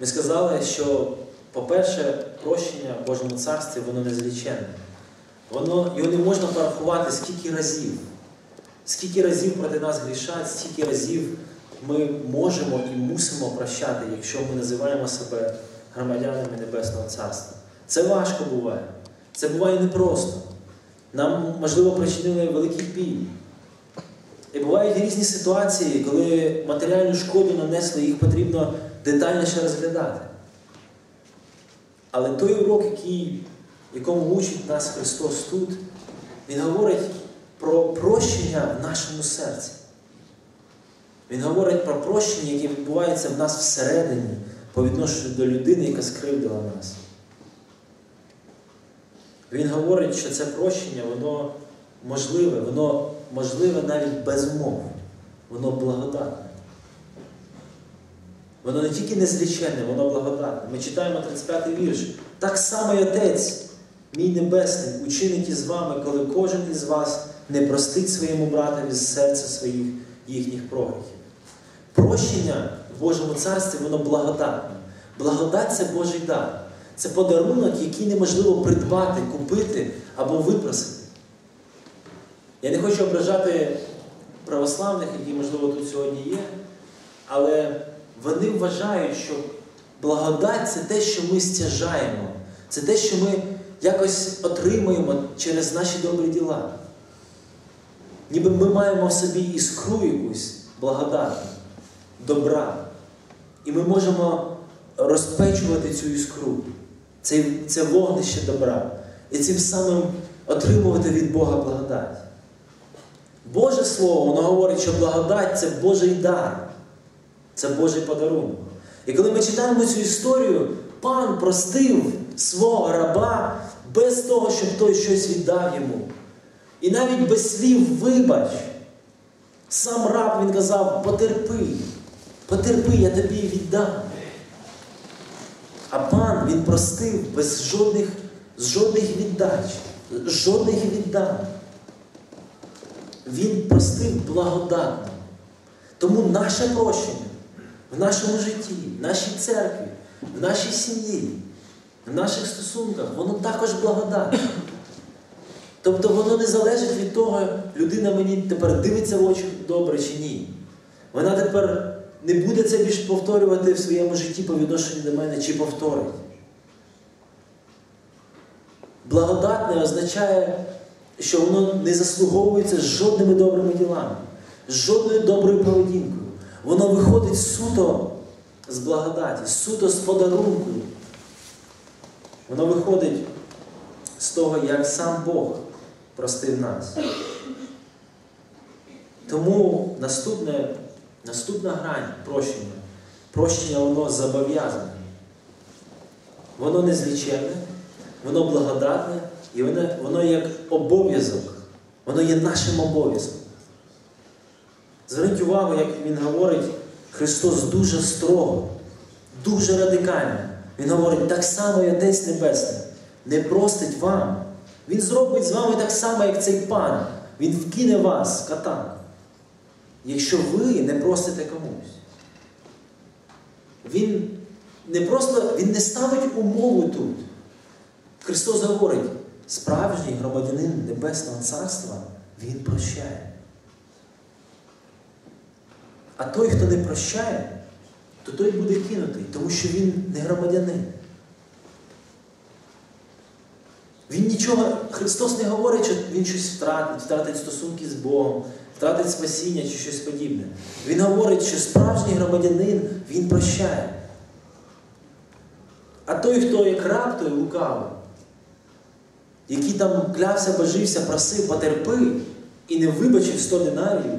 Ми сказали, що, по-перше, прощення в Божому царстві воно незліченне. Воно, Його не можна порахувати скільки разів. Скільки разів проти нас грішать, стільки разів ми можемо і мусимо прощати, якщо ми називаємо себе громадянами Небесного Царства. Це важко буває. Це буває непросто. Нам, можливо, причинили великий біль. І бувають різні ситуації, коли матеріальну шкоду нанесли, їх потрібно детальніше розглядати. Але той урок, який, якому учить нас Христос тут, Він говорить про прощення в нашому серці. Він говорить про прощення, яке відбувається в нас всередині по відношенню до людини, яка скривдила нас. Він говорить, що це прощення, воно можливе, воно можливе навіть без умов. Воно благодатне. Воно не тільки незліченне, воно благодатне. Ми читаємо 35-й вірш. Так само й Отець, мій Небесний, учинить із вами, коли кожен із вас не простить своєму братові з серця своїх їхніх прогріхів. Прощення в Божому царстві, воно благодатне. Благодать це Божий дар. Це подарунок, який неможливо придбати, купити або випросити. Я не хочу ображати православних, які, можливо, тут сьогодні є, але вони вважають, що благодать це те, що ми стяжаємо, це те, що ми якось отримуємо через наші добрі діла. Ніби ми маємо в собі іскру якусь благодатну, добра. І ми можемо розпечувати цю іскру, це, це вогнище добра. І цим самим отримувати від Бога благодать. Боже Слово, воно говорить, що благодать це Божий дар, це Божий подарунок. І коли ми читаємо цю історію, пан простив свого раба без того, щоб той щось віддав йому. І навіть без слів вибач. Сам раб він казав, потерпи, потерпи, я тобі віддам. А пан він простив без жодних, жодних віддач, жодних віддань. Він простив благодатно. Тому наше прощення в нашому житті, в нашій церкві, в нашій сім'ї, в наших стосунках, воно також благодатне. Тобто воно не залежить від того, людина мені тепер дивиться в очі добре чи ні. Вона тепер не буде це більш повторювати в своєму житті по відношенню до мене чи повторить. Благодатне означає, що воно не заслуговується жодними добрими ділами, жодною доброю поведінкою. Воно виходить суто з благодаті, суто з подарунку. Воно виходить з того, як сам Бог простив нас. Тому наступне, наступна грань прощення. Прощення воно зобов'язане. Воно незліченне, воно благодатне і воно, воно як обов'язок. Воно є нашим обов'язком. Зверніть увагу, як Він говорить, Христос дуже строго, дуже радикально. Він говорить, так само і Отець Небесний не простить вам. Він зробить з вами так само, як цей пан. Він вкине вас, катан. Якщо ви не простите комусь. Він не просто він не ставить умову тут. Христос говорить, справжній громадянин Небесного Царства, Він прощає. А той, хто не прощає, то той буде кинутий, тому що він не громадянин. Він нічого, Христос не говорить, що Він щось втратить, втратить стосунки з Богом, втратить спасіння чи щось подібне. Він говорить, що справжній громадянин Він прощає. А той, хто як раб, той лукавий, який там клявся, божився, просив, потерпи і не вибачив 100 динарів,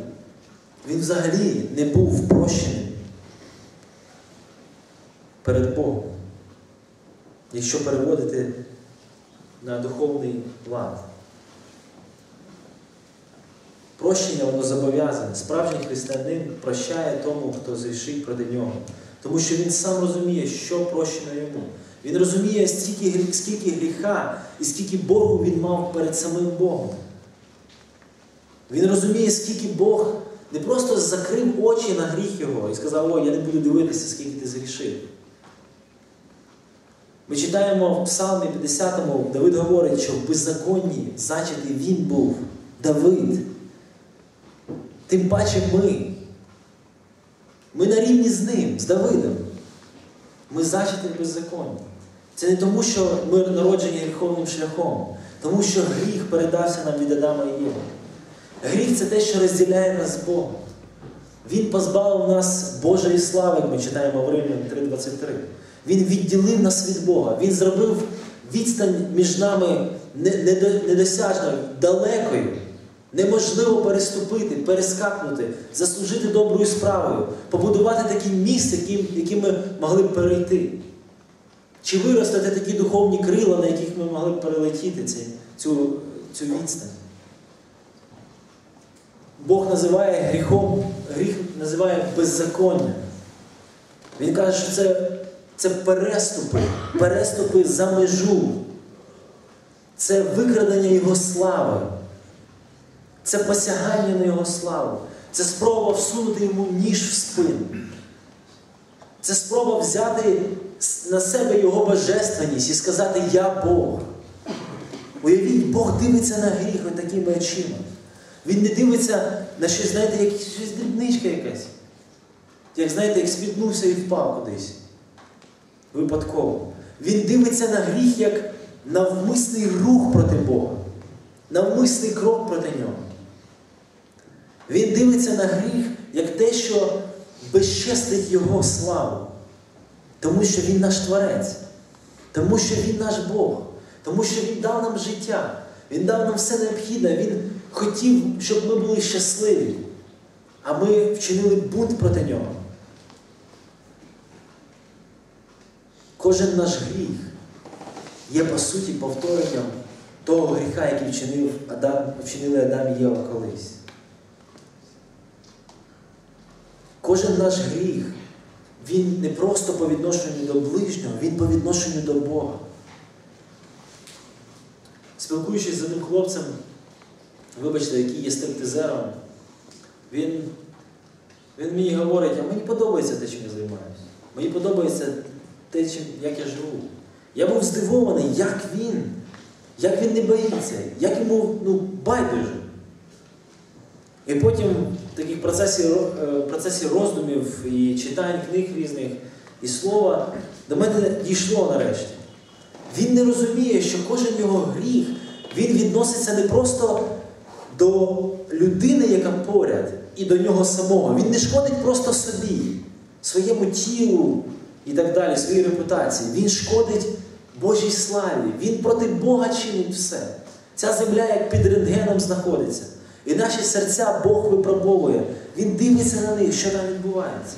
він взагалі не був прощений перед Богом. Якщо переводити на духовний лад. Прощення воно зобов'язане. Справжній християнин прощає тому, хто зрішить проти нього. Тому що він сам розуміє, що прощено йому. Він розуміє, скільки, скільки гріха і скільки Богу він мав перед самим Богом. Він розуміє, скільки Бог не просто закрив очі на гріх його і сказав, ой, я не буду дивитися, скільки ти згрішив. Ми читаємо в Псалмі 50, Давид говорить, що в беззаконні зачатий він був Давид. Тим паче ми. Ми на рівні з ним, з Давидом. Ми зачаті в беззаконні. Це не тому, що ми народжені гріховним шляхом, тому що гріх передався нам від Адама і Єви. Гріх це те, що розділяє нас з Богом. Він позбавив нас Божої слави, як ми читаємо в Римлян 3.23. Він відділив нас від Бога. Він зробив відстань між нами недосяжною, далекою. Неможливо переступити, перескакнути, заслужити доброю справою, побудувати такий міст, яким, ми могли б перейти. Чи виростати такі духовні крила, на яких ми могли б перелетіти цю, цю відстань? Бог називає гріхом, гріх називає беззаконня. Він каже, що це це переступи, переступи за межу. Це викрадення Його слави. Це посягання на Його славу. Це спроба всунути йому ніж в спину. Це спроба взяти на себе Його божественність і сказати Я Бог. Уявіть, Бог дивиться на гріх такими очима. Він не дивиться на щось, знаєте, як щось дрібничка якась. Як знаєте, як спітнувся і впав кудись. Випадково. Він дивиться на гріх як навмисний рух проти Бога, навмисний крок проти нього. Він дивиться на гріх як те, що безчестить Його славу. Тому що Він наш Творець, тому що Він наш Бог, тому що Він дав нам життя, Він дав нам все необхідне, Він хотів, щоб ми були щасливі, а ми вчинили бунт проти нього. Кожен наш гріх є, по суті, повторенням того гріха, який вчинив Адам, вчинили Адам і Єва колись. Кожен наш гріх, він не просто по відношенню до ближнього, він по відношенню до Бога. Спілкуючись з одним хлопцем, вибачте, який є стриптизером, він він мені говорить, а мені подобається те, чим я займаюся. Мені подобається те, чим, як я живу. Я був здивований, як він, як він не боїться, як йому ну, байдуже. І потім в таких процесі, е, процесі роздумів і читань книг різних і слова до мене дійшло нарешті. Він не розуміє, що кожен його гріх, він відноситься не просто до людини, яка поряд, і до нього самого. Він не шкодить просто собі, своєму тілу і так далі, своїй репутації. Він шкодить Божій славі. Він проти Бога чинить все. Ця земля, як під рентгеном, знаходиться. І наші серця Бог випробовує. Він дивиться на них, що там відбувається.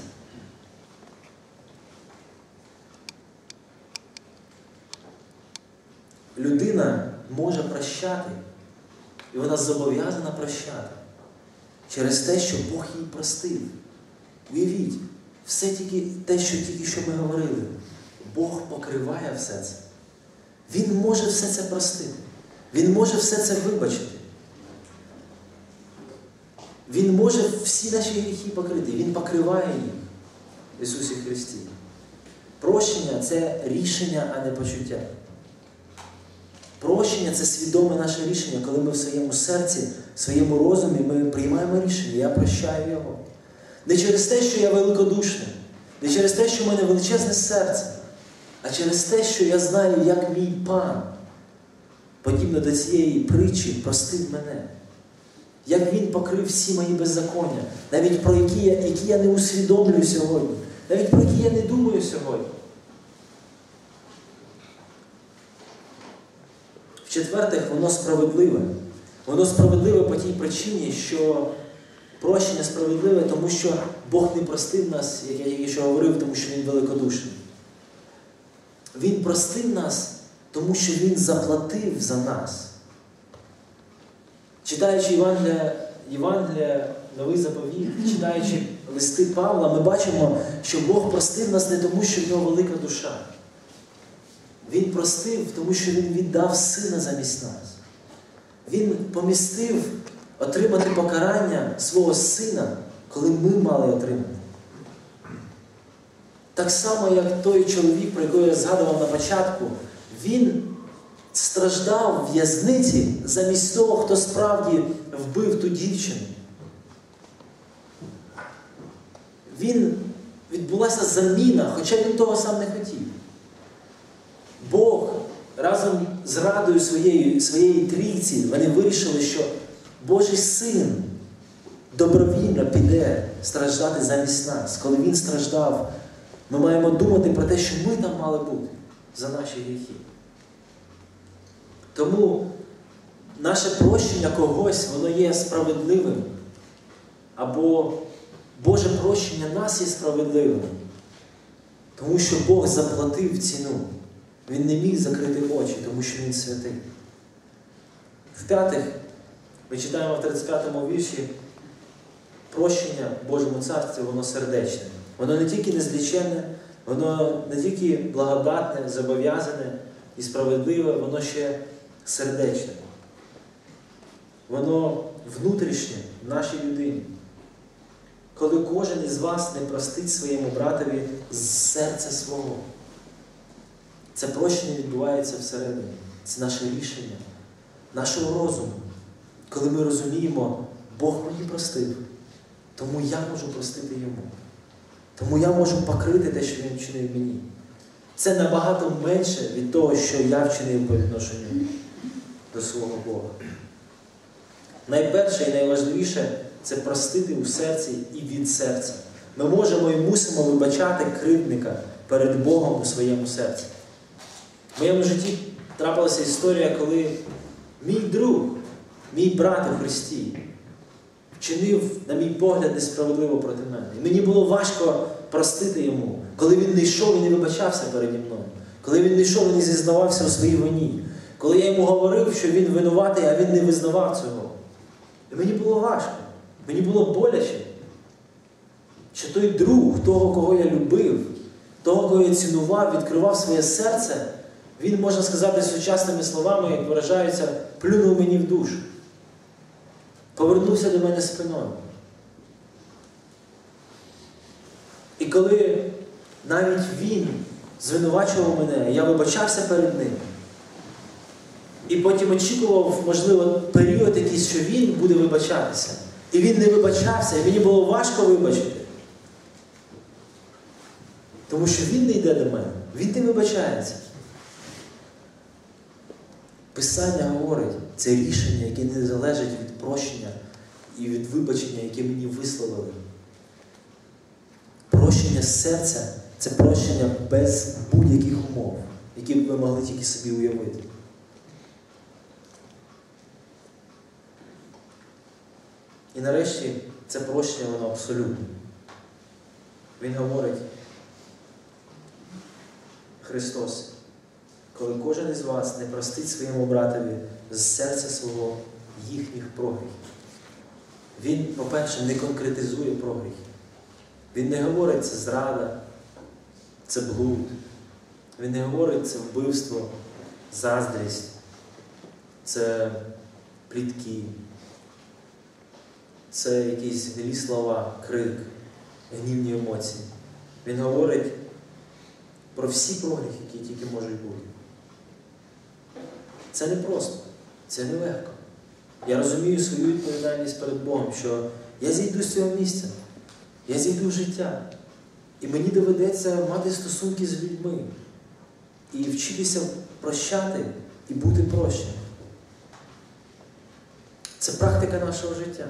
Людина може прощати, і вона зобов'язана прощати через те, що Бог їй простив. Уявіть, все тільки те, що тільки що ми говорили, Бог покриває все це. Він може все це простити. Він може все це вибачити. Він може всі наші гріхи покрити. Він покриває їх в Ісусі Христі. Прощення це рішення, а не почуття. Прощення це свідоме наше рішення, коли ми в своєму серці, в своєму розумі ми приймаємо рішення, я прощаю його. Не через те, що я великодушний, не через те, що в мене величезне серце, а через те, що я знаю, як мій пан, подібно до цієї притчі, простив мене. Як він покрив всі мої беззаконня, навіть про які я, які я не усвідомлюю сьогодні, навіть про які я не думаю сьогодні. В-четвертих, воно справедливе. Воно справедливе по тій причині, що прощення справедливе, тому що Бог не простив нас, як я тільки говорив, тому що Він великодушний. Він простив нас, тому що Він заплатив за нас. Читаючи Євангелія, Євангелія, Новий заповіт, читаючи листи Павла, ми бачимо, що Бог простив нас не тому, що в нього велика душа. Він простив, тому що Він віддав сина замість нас. Він помістив отримати покарання свого сина, коли ми мали отримати. Так само, як той чоловік, про якого я згадував на початку, він страждав в в'язниці замість того, хто справді вбив ту дівчину. Він відбулася заміна, хоча він того сам не хотів. Бог разом з радою своєї, своєї трійці вони вирішили, що Божий син добровільно піде страждати замість нас. Коли він страждав, ми маємо думати про те, що ми там мали бути за наші гріхи. Тому наше прощення когось, воно є справедливим. Або Боже прощення нас є справедливим. Тому що Бог заплатив ціну. Він не міг закрити очі, тому що Він святий. В-п'ятих, ми читаємо в 35-му вірші, прощення Божому царстві, воно сердечне. Воно не тільки незліченне, воно не тільки благодатне, зобов'язане і справедливе, воно ще сердечне. Воно внутрішнє в нашій людині. Коли кожен із вас не простить своєму братові з серця свого. Це прощення відбувається всередині. Це наше рішення, нашого розуму. Коли ми розуміємо, Бог мені простив, тому я можу простити йому. Тому я можу покрити те, що він вчинив мені. Це набагато менше від того, що я вчинив по відношенню до свого Бога. Найперше і найважливіше це простити у серці і від серця. Ми можемо і мусимо вибачати кривдника перед Богом у своєму серці. Моєму житті трапилася історія, коли мій друг, мій брат у Христі, вчинив, на мій погляд, несправедливо проти мене. І мені було важко простити йому, коли він не йшов і не вибачався переді мною, коли він не йшов і не зізнавався у своїй вині, коли я йому говорив, що він винуватий, а він не визнавав цього. І мені було важко, мені було боляче, що той друг, того, кого я любив, того, кого я цінував, відкривав своє серце, він, можна сказати, сучасними словами, як виражаються, плюнув мені в душу. Повернувся до мене спиною. І коли навіть він звинувачував мене, я вибачався перед ним. І потім очікував, можливо, період якийсь, що він буде вибачатися. І він не вибачався, і мені було важко вибачити. Тому що він не йде до мене, він не вибачається. Писання говорить, це рішення, яке не залежить від прощення і від вибачення, яке мені висловили. Прощення серця це прощення без будь-яких умов, які б ви могли тільки собі уявити. І нарешті це прощення, воно абсолютне. Він говорить, Христос, коли кожен із вас не простить своєму братові з серця свого їхніх прогріхів. Він, по-перше, не конкретизує прогріхи. Він не говорить це зрада, це блуд. Він не говорить це вбивство, заздрість, це плітки, це якісь гнилі слова, крик, гнівні емоції. Він говорить про всі прогріхи, які тільки можуть бути. Це не просто, це не легко. Я розумію свою відповідальність перед Богом, що я зійду з цього місця, я зійду в життя. І мені доведеться мати стосунки з людьми і вчитися прощати і бути прощеним. Це практика нашого життя.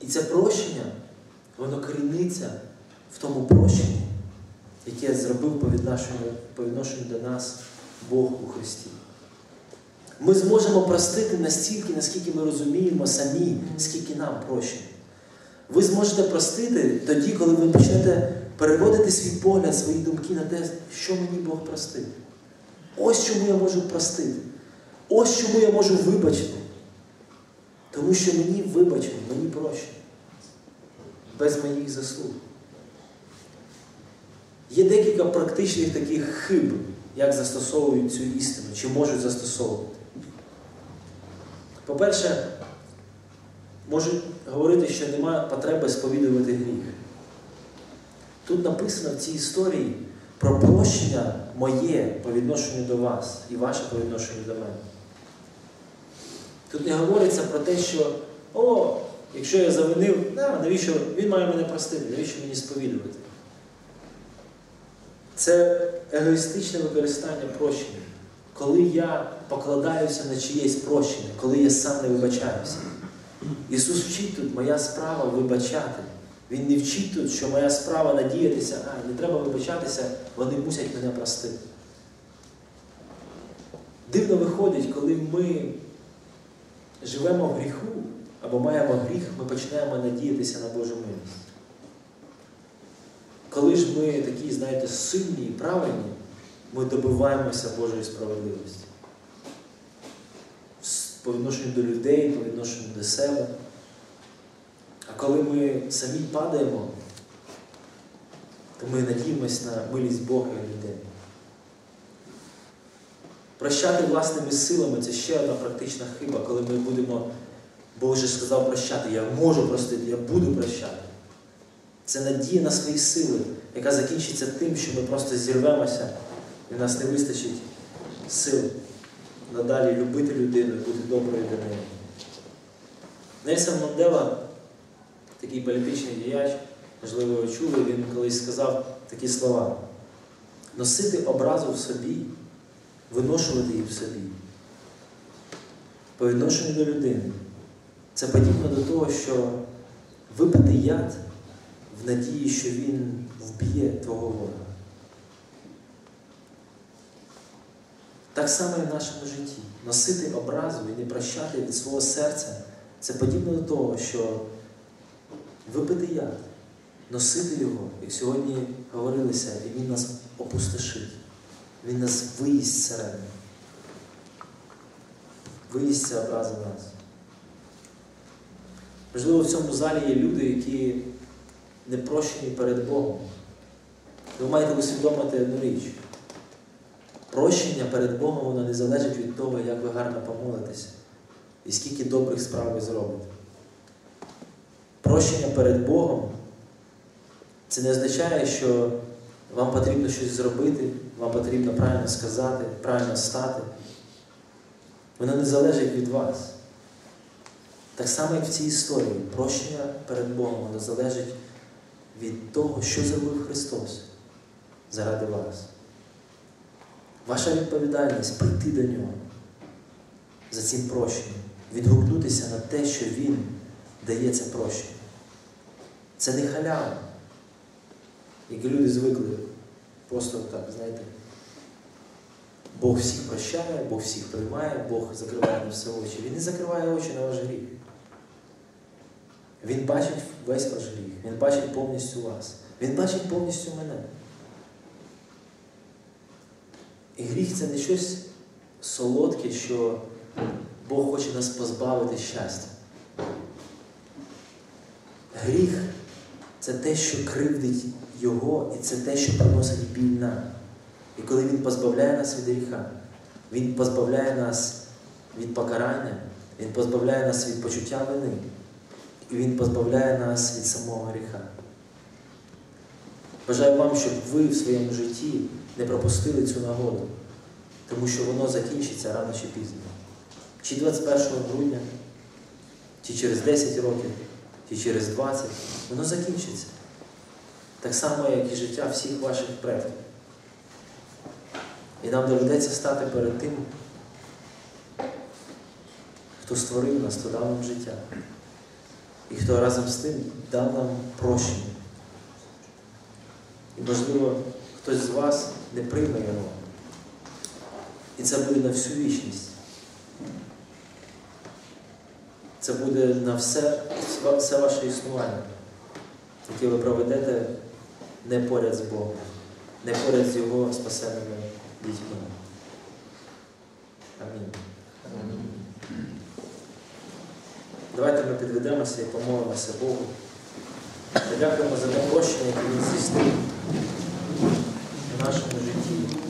І це прощення, воно коріниться в тому прощенні, яке зробив по відношенню, по відношенню до нас Бог у Христі. Ми зможемо простити настільки, наскільки ми розуміємо самі, скільки нам прощено. Ви зможете простити тоді, коли ви почнете переводити свій погляд, свої думки на те, що мені Бог простив. Ось чому я можу простити. Ось чому я можу вибачити. Тому що мені вибачено, мені прощено. Без моїх заслуг. Є декілька практичних таких хиб, як застосовують цю істину, чи можуть застосовувати. По-перше, можуть говорити, що немає потреби сповідувати гріх. Тут написано в цій історії про прощення моє по відношенню до вас і ваше по відношенню до мене. Тут не говориться про те, що о, якщо я завинив, навіщо він має мене простити, навіщо мені сповідувати? Це егоїстичне використання прощення. Коли я покладаюся на чиєсь прощення, коли я сам не вибачаюся. Ісус вчить тут, моя справа вибачати. Він не вчить тут, що моя справа надіятися, а не треба вибачатися, вони мусять мене простити. Дивно виходить, коли ми живемо в гріху або маємо гріх, ми починаємо надіятися на Божу милість. Коли ж ми такі, знаєте, сильні і правильні, ми добиваємося Божої справедливості. По відношенню до людей, по відношенню до себе. А коли ми самі падаємо, то ми надіємося на милість Бога і людей. Прощати власними силами це ще одна практична хиба, коли ми будемо, Бог же сказав прощати, я можу простити, я буду прощати. Це надія на свої сили, яка закінчиться тим, що ми просто зірвемося, і в нас не вистачить сил надалі любити людину і бути доброю до неї. Нельсон Мандела, такий політичний діяч, можливо, ви чули, він колись сказав такі слова: носити образу в собі, виношувати її в собі. По відношенню до людини. Це подібно до того, що випити яд в надії, що він вб'є твого ворога. Так само і в нашому житті. Носити образу і не прощати від свого серця це подібно до того, що випити яд, носити його, як сьогодні говорилися, і він нас опустошить. Він нас виїсть зсередини. Виїсть ця образа нас. Можливо, в цьому залі є люди, які не прощені перед Богом. Ви маєте усвідомити одну річ. Прощення перед Богом воно не залежить від того, як ви гарно помолитеся і скільки добрих справ ви зробите. Прощення перед Богом це не означає, що вам потрібно щось зробити, вам потрібно правильно сказати, правильно стати. Воно не залежить від вас. Так само, як в цій історії, прощення перед Богом воно залежить від того, що зробив Христос заради вас. Ваша відповідальність прийти до Нього за цим прощенням, відгукнутися на те, що Він дає це прощення. Це не халява, як люди звикли. Просто так, знаєте, Бог всіх прощає, Бог всіх приймає, Бог закриває на все очі. Він не закриває очі на ваш гріх. Він бачить весь ваш гріх, Він бачить повністю вас. Він бачить повністю мене. І гріх це не щось солодке, що Бог хоче нас позбавити щастя. Гріх це те, що кривдить Його, і це те, що приносить біль нам. І коли Він позбавляє нас від гріха, Він позбавляє нас від покарання, Він позбавляє нас від почуття вини, і Він позбавляє нас від самого гріха. Бажаю вам, щоб ви в своєму житті не пропустили цю нагоду, тому що воно закінчиться рано чи пізно. Чи 21 грудня, чи через 10 років, чи через 20, воно закінчиться. Так само, як і життя всіх ваших предків. І нам доведеться стати перед тим, хто створив нас, хто дав нам життя. І хто разом з тим дав нам прощення. І, можливо, хтось з вас не прийме його. І це буде на всю вічність. Це буде на все, все ваше існування, яке ви проведете не поряд з Богом, не поряд з Його спасеними дітьми. Амінь. Давайте ми підведемося і помолимося Богу. Дякуємо за те прощення, яке Він здійснив в нашому житті.